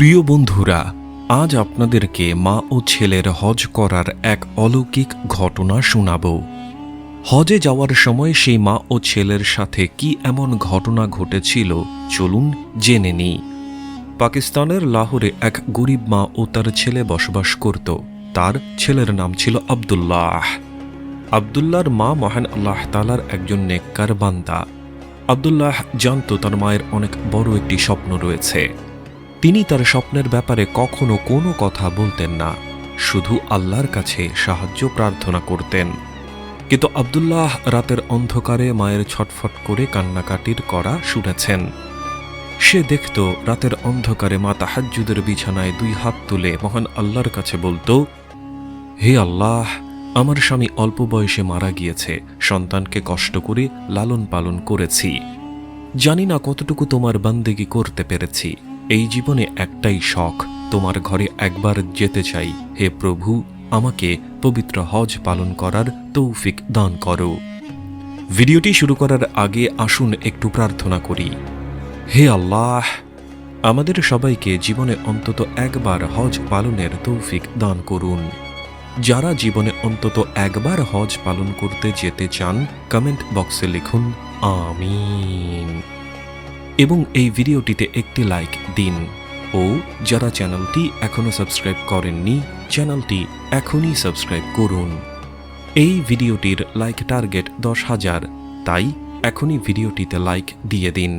প্রিয় বন্ধুরা, আজ আপনাদেরকে মা ও ছেলের হজ করার এক অলৌকিক ঘটনা শোনাব। হজে যাওয়ার সময় সেই মা ও ছেলের সাথে কি এমন ঘটনা ঘটেছিল, চলুন জেনে নিই। পাকিস্তানের লাহোরে এক গরিব মা ও তার ছেলে বসবাস করত। তার ছেলের নাম ছিল আব্দুল্লাহ। আব্দুল্লাহর মা মহান আল্লাহ তালার একজন নেককার বান্দা। আব্দুল্লাহ জানত তার মায়ের অনেক বড় একটি স্বপ্ন রয়েছে। তিনি তার স্বপ্নের ব্যাপারে কখনো কোনো কথা বলতেন না, শুধু আল্লাহর কাছে সাহায্য প্রার্থনা করতেন। কিন্তু আব্দুল্লাহ রাতের অন্ধকারে মায়ের ছটফট করে কান্নাকাটির করা শুনেছেন। সে দেখত রাতের অন্ধকারে মা তাহাজ্জুদের বিছানায় দুই হাত তুলে মহান আল্লাহর কাছে বলতো, হে আল্লাহ, আমার স্বামী অল্প বয়সে মারা গিয়েছে, সন্তানকে কষ্ট করে লালন পালন করেছি। জানি না কতটুকু তোমার বান্দেগি করতে পেরেছি এই জীবনে একটাই শখ, তোমার ঘরে একবার যেতে চাই। হে প্রভু, আমাকে পবিত্র হজ পালন করার তৌফিক দান করো। ভিডিওটি শুরু করার আগে আসুন একটু প্রার্থনা করি। হে আল্লাহ, আমাদের সবাইকে জীবনে অন্তত একবার হজ পালনের তৌফিক দান করুন। যারা জীবনে অন্তত একবার হজ পালন করতে যেতে চান কমেন্ট বক্সে লিখুন, আমিন। এবং এই ভিডিওটিতে একটি লাইক দিন। ও যারা চ্যানেলটি এখনও সাবস্ক্রাইব করেননি, চ্যানেলটি এখনই সাবস্ক্রাইব করুন। এই ভিডিওটির লাইক টার্গেট দশ হাজার, তাই এখনই ভিডিওটিতে লাইক দিয়ে দিন।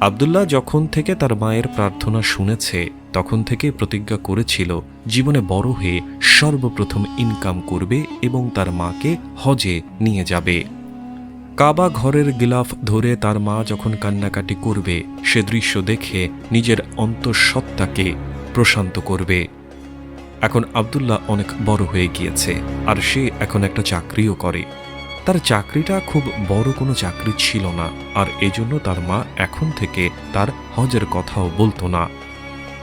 আবদুল্লাহ যখন থেকে তার মায়ের প্রার্থনা শুনেছে, তখন থেকে প্রতিজ্ঞা করেছিল, জীবনে বড় হয়ে সর্বপ্রথম ইনকাম করবে এবং তার মাকে হজে নিয়ে যাবে। কাবা ঘরের গিলাফ ধরে তার মা যখন কান্নাকাটি করবে, সে দৃশ্য দেখে নিজের অন্তঃসত্ত্বাকে প্রশান্ত করবে। এখন আবদুল্লাহ অনেক বড় হয়ে গিয়েছে, আর সে এখন একটা চাকরিও করে। তার চাকরিটা খুব বড় কোনো চাকরি ছিল না, আর এজন্য তার মা এখন থেকে তার হজের কথাও বলতো না।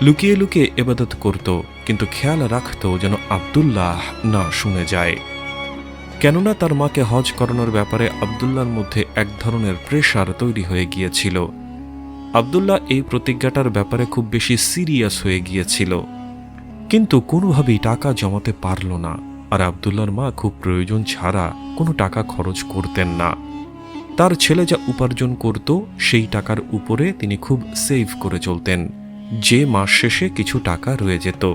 লুকিয়ে লুকিয়ে এবাদত করত, কিন্তু খেয়াল রাখত যেন আবদুল্লাহ না শুনে যায়। কেননা তার মাকে হজ করানোর ব্যাপারে আবদুল্লার মধ্যে এক ধরনের প্রেশার তৈরি হয়ে গিয়েছিল। আবদুল্লাহ এই প্রতিজ্ঞাটার ব্যাপারে খুব বেশি সিরিয়াস হয়ে গিয়েছিল। কিন্তু কোনোভাবেই টাকা জমাতে পারল না, আর আবদুল্লার মা খুব প্রয়োজন ছাড়া কোনো টাকা খরচ করতেন না। তার ছেলে যা উপার্জন করত, সেই টাকার উপরে তিনি খুব সেভ করে চলতেন। যে মাস শেষে কিছু টাকা রয়ে যেত।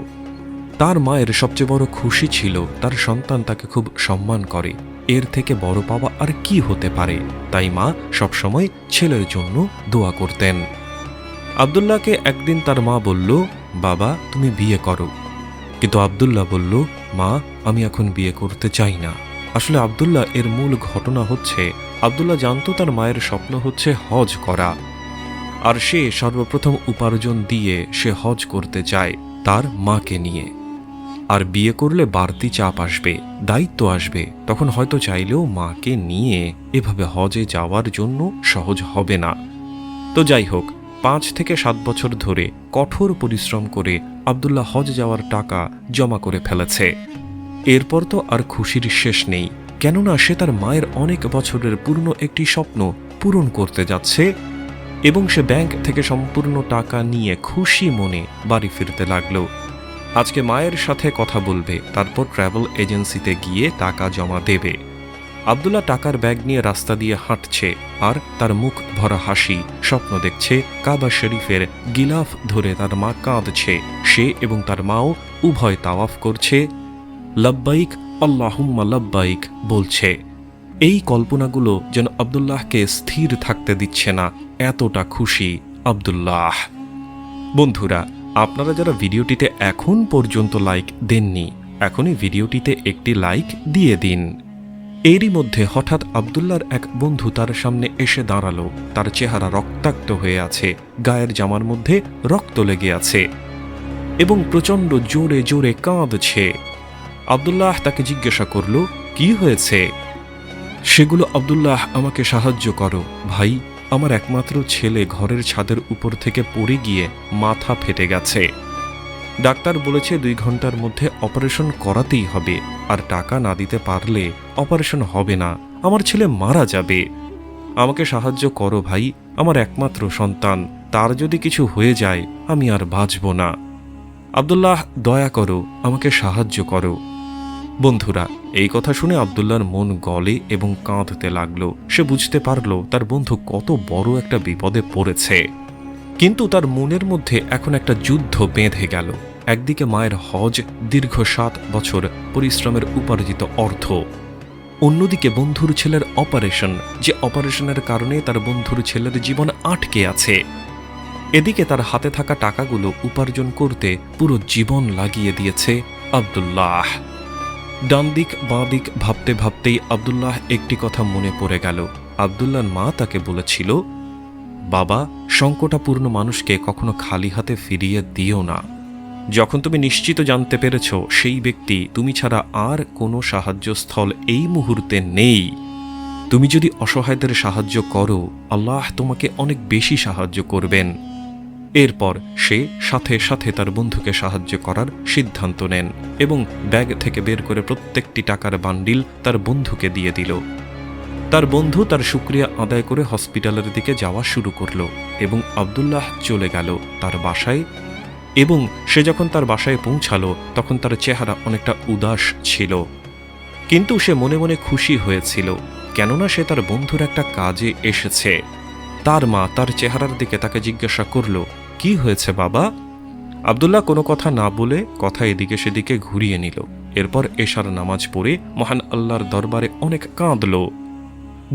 তার মায়ের সবচেয়ে বড় খুশি ছিল, তার সন্তান তাকে খুব সম্মান করে। এর থেকে বড় পাওয়া আর কি হতে পারে? তাই মা সবসময় ছেলের জন্য দোয়া করতেন। আবদুল্লাহকে একদিন তার মা বলল, বাবা, তুমি বিয়ে করো। কিন্তু আবদুল্লাহ বলল, মা, আমি এখন বিয়ে করতে চাই না। আসলে আবদুল্লাহ এর মূল ঘটনা হচ্ছে, আবদুল্লাহ জানতো তার মায়ের স্বপ্ন হচ্ছে হজ করা। আর সে সর্বপ্রথম উপার্জন দিয়ে সে হজ করতে চায় তার মাকে নিয়ে। আর বিয়ে করলে বাড়তি চাপ আসবে, দায়িত্ব আসবে। তখন হয়তো চাইলেও মাকে নিয়ে এভাবে হজে যাওয়ার জন্য সহজ হবে না। তো যাই হোক, পাঁচ থেকে সাত বছর ধরে কঠোর পরিশ্রম করে আবদুল্লাহ হজ যাওয়ার টাকা জমা করে ফেলেছে। এরপর তো আর খুশির শেষ নেই। কেননা সে তার মায়ের অনেক বছরের পুরনো একটি স্বপ্ন পূরণ করতে যাচ্ছে এবং সে ব্যাংক থেকে সম্পূর্ণ টাকা নিয়ে খুশি মনে বাড়ি ফিরতে লাগল। আজকে মায়ের সাথে কথা বলবে, তারপর ট্রাভেল এজেন্সিতে গিয়ে টাকা জমা দেবে। আবদুল্লাহ টাকার ব্যাগ নিয়ে রাস্তা দিয়ে হাঁটছে, আর তার মুখ ভরা হাসি, স্বপ্ন দেখছে কাবা শরীফের গিলাফ ধরে তার মা কাঁদছে, সে এবং তার মাও উভয় তাওয়াফ করছে। লব্বাইক, আল্লাহুম্মা লব্বাইক বলছে, এই কল্পনাগুলো যেন আবদুল্লাহকে স্থির থাকতে দিচ্ছে না, এতটা খুশি আবদুল্লাহ। বন্ধুরা আপনারা যারা ভিডিওটিতে এখন পর্যন্ত লাইক দেননি, এখনই ভিডিওটিতে একটি লাইক দিয়ে দিন। এরই মধ্যে হঠাৎ আবদুল্লার এক বন্ধু তার সামনে এসে দাঁড়াল। তার চেহারা রক্তাক্ত হয়ে আছে, গায়ের জামার মধ্যে রক্ত লেগে আছে এবং প্রচণ্ড জোরে জোরে কাঁদছে। আবদুল্লাহ তাকে জিজ্ঞাসা করল, কি হয়েছে? সেগুলো আবদুল্লাহ, আমাকে সাহায্য করো, ভাই। আমার একমাত্র ছেলে ঘরের ছাদের উপর থেকে পড়ে গিয়ে মাথা ফেটে গেছে। ডাক্তার বলেছে দুই ঘণ্টার মধ্যে অপারেশন করাতেই হবে, আর টাকা না দিতে পারলে অপারেশন হবে না। আমার ছেলে মারা যাবে। আমাকে সাহায্য করো ভাই, আমার একমাত্র সন্তান। তার যদি কিছু হয়ে যায়, আমি আর বাঁচব না। আবদুল্লাহ, দয়া করো, আমাকে সাহায্য করো। বন্ধুরা, এই কথা শুনে আবদুল্লাহর মন গলে এবং কাঁদতে লাগল। সে বুঝতে পারল তার বন্ধু কত বড় একটা বিপদে পড়েছে। কিন্তু তার মনের মধ্যে এখন একটা যুদ্ধ বেঁধে গেল। একদিকে মায়ের হজ, দীর্ঘ সাত বছর পরিশ্রমের উপার্জিত অর্থ। অন্যদিকে বন্ধুর ছেলের অপারেশন, যে অপারেশনের কারণে তার বন্ধুর ছেলের জীবন আটকে আছে। এদিকে তার হাতে থাকা টাকাগুলো উপার্জন করতে পুরো জীবন লাগিয়ে দিয়েছে আবদুল্লাহ। ডান দিক বাঁ দিক ভাবতে ভাবতেই আবদুল্লাহ একটি কথা মনে পড়ে গেল। আবদুল্লাহর মা তাকে বলেছিল, বাবা, সংকটাপূর্ণ মানুষকে কখনো খালি হাতে ফিরিয়ে দিও না। যখন তুমি নিশ্চিত জানতে পেরেছ সেই ব্যক্তি, তুমি ছাড়া আর কোনো সাহায্যস্থল এই মুহূর্তে নেই। তুমি যদি অসহায়দের সাহায্য করো, আল্লাহ তোমাকে অনেক বেশি সাহায্য করবেন। এরপর সে সাথে সাথে তার বন্ধুকে সাহায্য করার সিদ্ধান্ত নেন এবং ব্যাগ থেকে বের করে প্রত্যেকটি টাকার বান্ডিল তার বন্ধুকে দিয়ে দিল। তার বন্ধু তার শুক্রিয়া আদায় করে হসপিটালের দিকে যাওয়া শুরু করল এবং আবদুল্লাহ চলে গেল তার বাসায় এবং সে যখন তার বাসায় পৌঁছালো তখন তার চেহারা অনেকটা উদাস ছিল। কিন্তু সে মনে মনে খুশি হয়েছিল, কেননা সে তার বন্ধুর একটা কাজে এসেছে। তার মা তার চেহারার দিকে তাকে জিজ্ঞাসা করল, কি হয়েছে বাবা? আবদুল্লাহ কোনো কথা না বলে কথা এদিকে সেদিকে ঘুরিয়ে নিল। এরপর এশার নামাজ পড়ে মহান আল্লাহর দরবারে অনেক কাঁদল।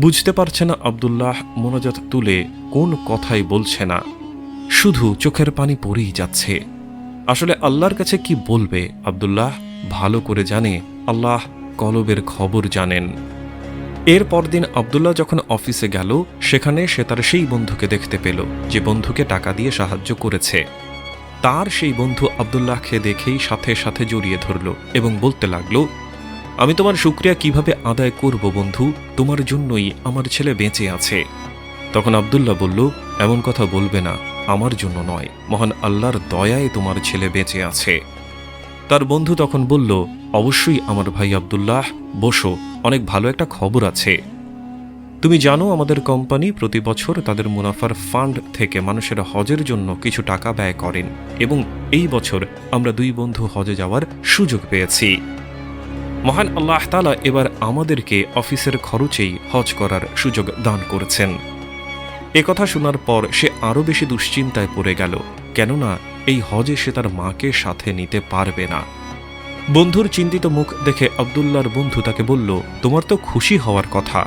বুঝতে পারছে না আবদুল্লাহ মোনাজাত তুলে কোন কথাই বলছে না। শুধু চোখের পানি পড়েই যাচ্ছে। আসলে আল্লাহর কাছে কি বলবে আবদুল্লাহ? ভালো করে জানে, আল্লাহ কলবের খবর জানেন। এর পরদিন আবদুল্লাহ যখন অফিসে গেল, সেখানে সে তার সেই বন্ধুকে দেখতে পেল, যে বন্ধুকে টাকা দিয়ে সাহায্য করেছে। তার সেই বন্ধু আবদুল্লাহকে দেখেই সাথে সাথে জড়িয়ে ধরল এবং বলতে লাগল, আমি তোমার শুক্রিয়া কীভাবে আদায় করব বন্ধু? তোমার জন্যই আমার ছেলে বেঁচে আছে। তখন আবদুল্লাহ বলল, এমন কথা বলবে না, আমার জন্য নয়। মহান আল্লাহর দয়ায় তোমার ছেলে বেঁচে আছে। তার বন্ধু তখন বলল, অবশ্যই আমার ভাই আবদুল্লাহ, বসো, অনেক ভালো একটা খবর আছে। তুমি জানো আমাদের কোম্পানি প্রতি বছর তাদের মুনাফার ফান্ড থেকে মানুষের হজের জন্য কিছু টাকা ব্যয় করেন এবং এই বছর আমরা দুই বন্ধু হজে যাওয়ার সুযোগ পেয়েছি। মহান আল্লাহ তালা এবার আমাদেরকে অফিসের খরচেই হজ করার সুযোগ দান করেছেন। এ কথা শোনার পর সে আরও বেশি দুশ্চিন্তায় পড়ে গেল, কেননা এই হজে সে তার মাকে সাথে নিতে পারবে না। বন্ধুর চিন্তিত মুখ দেখে আবদুল্লাহর বন্ধু তাকে বলল, তোমার তো খুশি হওয়ার কথা।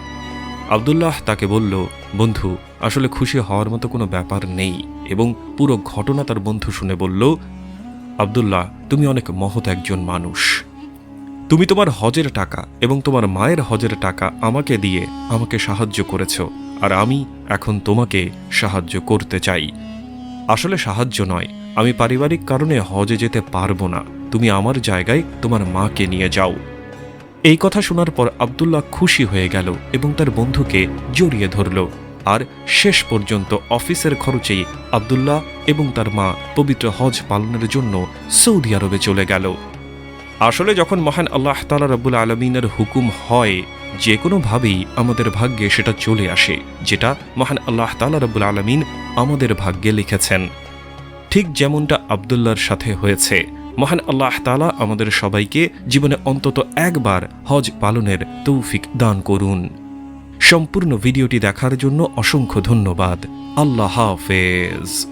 আবদুল্লাহ তাকে বলল, বন্ধু, আসলে খুশি হওয়ার মতো কোনো ব্যাপার নেই। এবং পুরো ঘটনা তার বন্ধু শুনে বলল, আবদুল্লাহ, তুমি অনেক মহৎ একজন মানুষ। তুমি তোমার হজের টাকা এবং তোমার মায়ের হজের টাকা আমাকে দিয়ে আমাকে সাহায্য করেছ, আর আমি এখন তোমাকে সাহায্য করতে চাই। আসলে সাহায্য নয় আমি পারিবারিক কারণে হজে যেতে পারব না। তুমি আমার জায়গায় তোমার মাকে নিয়ে যাও। এই কথা শোনার পর আবদুল্লাহ খুশি হয়ে গেল এবং তার বন্ধুকে জড়িয়ে ধরল। আর শেষ পর্যন্ত অফিসের খরচেই আবদুল্লাহ এবং তার মা পবিত্র হজ পালনের জন্য সৌদি আরবে চলে গেল। আসলে যখন মহান আল্লাহ তালা রব্বুল আলমিনের হুকুম হয় যে কোনোভাবেই আমাদের ভাগ্যে সেটা চলে আসে, যেটা মহান আল্লাহ তালা রব্বুল আলমিন আমাদের ভাগ্যে লিখেছেন। ঠিক যেমনটা আবদুল্লার সাথে হয়েছে। মহান আল্লাহ তালা আমাদের সবাইকে জীবনে অন্তত একবার হজ পালনের তৌফিক দান করুন। সম্পূর্ণ ভিডিওটি দেখার জন্য অসংখ্য ধন্যবাদ। আল্লাহ হাফেজ।